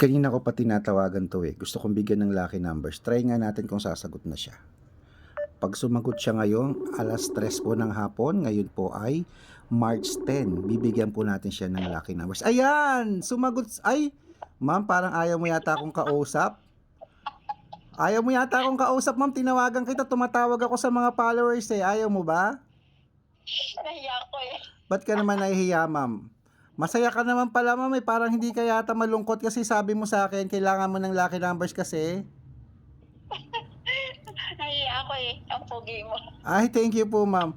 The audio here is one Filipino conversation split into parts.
Kanina ko pa tinatawagan to eh. Gusto kong bigyan ng lucky numbers. Try nga natin kung sasagot na siya. Pag sumagot siya ngayon, alas 3 po ng hapon, ngayon po ay March 10. Bibigyan po natin siya ng lucky numbers. Ayan! Sumagot. Ay! Ma'am, parang ayaw mo yata akong kausap. Ayaw mo yata akong kausap, ma'am. Tinawagan kita. Tumatawag ako sa mga followers eh. Ayaw mo ba? Nahiya ko eh. Ba't ka naman nahihiya, ma'am? Masaya ka naman pala, ma'am. Eh. Parang hindi ka yata malungkot kasi sabi mo sa akin, kailangan mo ng lucky numbers kasi. Nahiya ako eh. Ang pogi mo. Ay, thank you po, ma'am.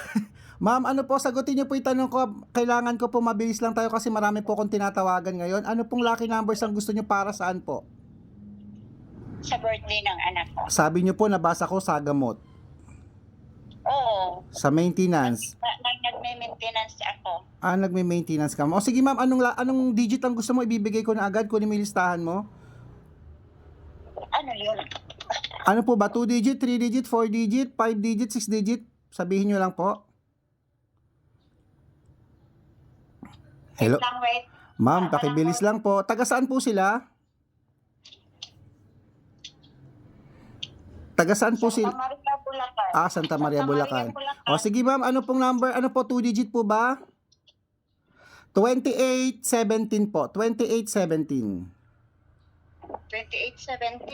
ma'am, ano po, sagutin niyo po yung tanong ko. Kailangan ko po mabilis lang tayo kasi marami po akong tinatawagan ngayon. Ano pong lucky numbers ang gusto niyo para saan po? Sa birthday ng anak ko. Sabi niyo po, nabasa ko sa gamot. Oo. Sa maintenance. Na, nag, nagme-maintenance ako. Ah, nagme-maintenance ka mo. O sige ma'am, anong, la- anong digit ang gusto mo? Ibibigay ko na agad. Kunin mo yung listahan mo. Ano yun? Ano po ba? 2 digit, 3 digit, 4 digit, 5 digit, 6 digit? Sabihin nyo lang po. Hello? Lang wait. Ma'am, pakibilis lang po. Taga saan po sila? Taga saan po Sa sila? Maria Bulacan. Ah, Santa Maria, Bulacan. O sige ma'am, ano pong number? Ano po, 2 digit po ba? 2817 po. 2817. 2870.